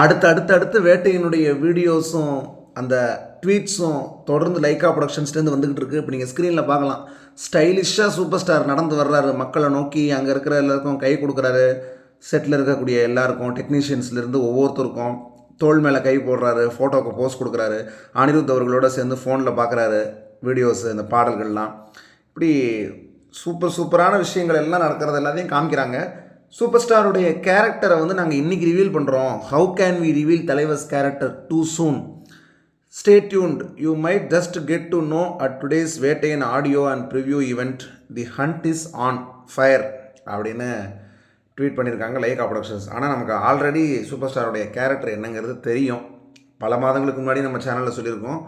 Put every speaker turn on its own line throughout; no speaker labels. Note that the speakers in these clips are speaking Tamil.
அடுத்து அடுத்து அடுத்து வேட்டையினுடைய வீடியோஸும் அந்த ட்வீட்ஸும் தொடர்ந்து லைக்கா ப்ரொடக்ஷன்ஸ்லேருந்து வந்துக்கிட்டு இருக்கு. இப்போ நீங்கள் ஸ்க்ரீனில் பார்க்கலாம். ஸ்டைலிஷாக சூப்பர் ஸ்டார் நடந்து வர்றாரு. மக்களை நோக்கி அங்கே இருக்கிற எல்லாருக்கும் கை கொடுக்குறாரு. செட்டில் இருக்கக்கூடிய எல்லாருக்கும் டெக்னீஷியன்ஸ்லேருந்து ஒவ்வொருத்தருக்கும் தோள் மேலே கை போடுறாரு. ஃபோட்டோவுக்கு போஸ்ட் கொடுக்குறாரு. அனிருத் அவர்களோட சேர்ந்து ஃபோனில் பார்க்குறாரு வீடியோஸ் இந்த பாடல்கள்லாம். இப்படி சூப்பர் சூப்பரான விஷயங்கள் எல்லாம் நடக்கிறது எல்லாத்தையும் காமிக்கிறாங்க. சூப்பர் ஸ்டாருடைய கேரக்டரை வந்து நாங்கள் இன்றைக்கி ரிவீல் பண்ணுறோம் how can we reveal தலைவர்ஸ் character too soon stay tuned you might just get to know at today's Vettaiyan audio and preview event the hunt is on fire அப்படின்னு ட்வீட் பண்ணியிருக்காங்க லைகா ப்ரொடக்ஷன்ஸ் ஆனால் நமக்கு ஆல்ரெடி சூப்பர் ஸ்டாருடைய கேரக்டர் என்னங்கிறது தெரியும். பல மாதங்களுக்கு முன்னாடி நம்ம சேனலில் சொல்லியிருக்கோம்.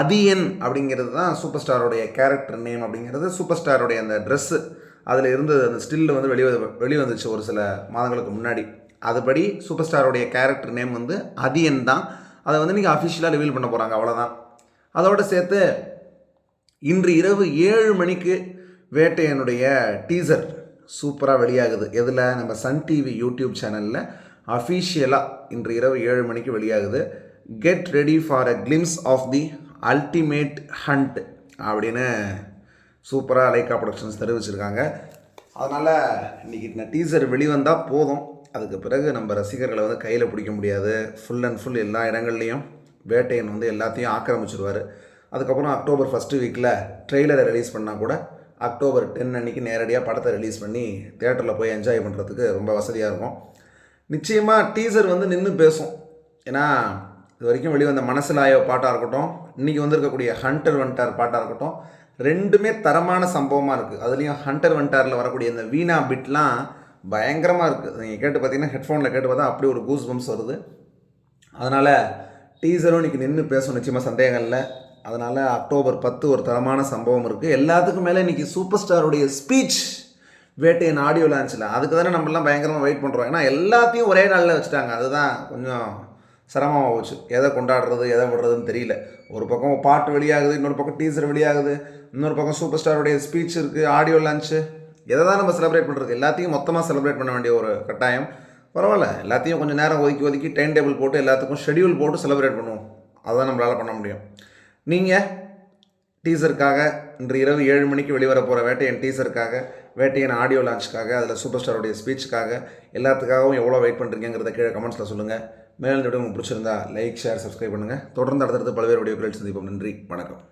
அதியன் அப்படிங்கிறது தான் சூப்பர் ஸ்டாரோடைய கேரக்டர் நேம் அப்படிங்கிறது சூப்பர் ஸ்டாரோடைய அந்த ட்ரெஸ்ஸு அதில் இருந்தது அந்த ஸ்டில் வந்து வெளி வெளி வந்துச்சு ஒரு சில மாதங்களுக்கு முன்னாடி. அதுபடி சூப்பர் ஸ்டாரோடைய கேரக்டர் நேம் வந்து அதியன் தான். அதை வந்து நீங்கள் அஃபிஷியலாக ரிவீல் பண்ண போகிறாங்க அவ்வளோதான் அதோடு சேர்த்து இன்று இரவு ஏழு மணிக்கு வேட்டையனுடைய டீசர் சூப்பராக வெளியாகுது. எதில்? நம்ம சன் டிவி யூடியூப் சேனலில் அஃபிஷியலாக இன்று இரவு ஏழு மணிக்கு வெளியாகுது. Get ready for a glimpse of the ultimate hunt அப்படின்னு சூப்பராக லைக்கா ப்ரொடக்ஷன்ஸ் தெரிவிச்சிருக்காங்க. அதனால் இன்றைக்கி நான் டீசர் வெளிவந்தால் போதும். அதுக்கு பிறகு நம்ம ரசிகர்களை வந்து கையில் பிடிக்க முடியாது. ஃபுல் அண்ட் ஃபுல் எல்லா இடங்கள்லையும் வேட்டையன் வந்து எல்லாத்தையும் ஆக்கிரமிச்சிருவார். அதுக்கப்புறம் அக்டோபர் ஃபஸ்ட்டு வீக்கில் ட்ரெய்லரை ரிலீஸ் பண்ணால் கூட அக்டோபர் டென் அன்னைக்கு நேரடியாக படத்தை ரிலீஸ் பண்ணி தேட்டரில் போய் என்ஜாய் பண்ணுறதுக்கு ரொம்ப வசதியாக இருக்கும். நிச்சயமாக டீசர் வந்து நின்று பேசும். ஏன்னா இது வரைக்கும் வெளிவந்த மனசிலாயோ பாட்டாக இருக்கட்டும் இன்றைக்கி வந்திருக்கக்கூடிய ஹண்டர் வண்டார் பாட்டாக இருக்கட்டும் ரெண்டுமே தரமான சம்பவமாக இருக்குது அதுலேயும் ஹண்டர் வண்டாரில் வரக்கூடிய இந்த வீணா பிட்லாம் பயங்கரமாக இருக்குது நீங்கள் கேட்டு பார்த்தீங்கன்னா ஹெட்ஃபோனில் கேட்டு பார்த்தா அப்படி ஒரு கூஸ் பம்ஸ் வருது. அதனால் டீசரும் இன்றைக்கி நின்று பேசணும் நிச்சயமாக சந்தேகம் இல்லை. அதனால் அக்டோபர் பத்து ஒரு தரமான சம்பவம் இருக்குது எல்லாத்துக்கும் மேலே இன்றைக்கி சூப்பர் ஸ்டாருடைய ஸ்பீச் வேட்டையின் ஆடியோ லான்ச்சில் அதுக்கு தானே நம்மளாம் பயங்கரமாக வெயிட் பண்ணுறோம் ஏன்னா எல்லாத்தையும் ஒரே நாளில் வச்சுட்டாங்க. அதுதான் கொஞ்சம் சிரமமாக போச்சு எதை கொண்டாடுறது எதை விடுறதுன்னு தெரியல. ஒரு பக்கம் பாட்டு வெளியாகுது இன்னொரு பக்கம் டீசர் வெளியாகுது இன்னொரு பக்கம் சூப்பர் ஸ்டாருடைய ஸ்பீச் இருக்குது ஆடியோ லான்ச்சு எதை தான் நம்ம செலிப்ரேட் பண்ணுறது எல்லாத்தையும் மொத்தமாக செலிப்ரேட் பண்ண வேண்டிய ஒரு கட்டாயம். பரவாயில்ல எல்லாத்தையும் கொஞ்சம் நேரம் ஒதுக்கி ஒதுக்கி டைம் டேபிள் போட்டு எல்லாத்துக்கும் ஷெடியூல் போட்டு செலிப்ரேட் பண்ணுவோம். அதுதான் நம்மளால் பண்ண முடியும். நீங்கள் டீசருக்காக இன்று இரவு ஏழு மணிக்கு வெளிவர போகிற வேட்டையன் டீசருக்காக வேட்டையன் ஆடியோ லான்ச்சுக்காக அதில் சூப்பர் ஸ்டாரோடைய ஸ்பீச்சுக்காக எல்லாத்துக்காகவும் எவ்வளோ வெயிட் பண்ணுறீங்கிறத கீழே கமெண்ட்ஸில் சொல்லுங்கள் மேலும் இந்த வீடியோ உங்களுக்கு பிடிச்சிருந்தா லைக் ஷேர் சப்ஸ்கிரைப் பண்ணுங்கள் தொடர்ந்து அடுத்தடுத்து பல்வேறு வீடியோக்களில் சந்திப்போம். நன்றி. வணக்கம்.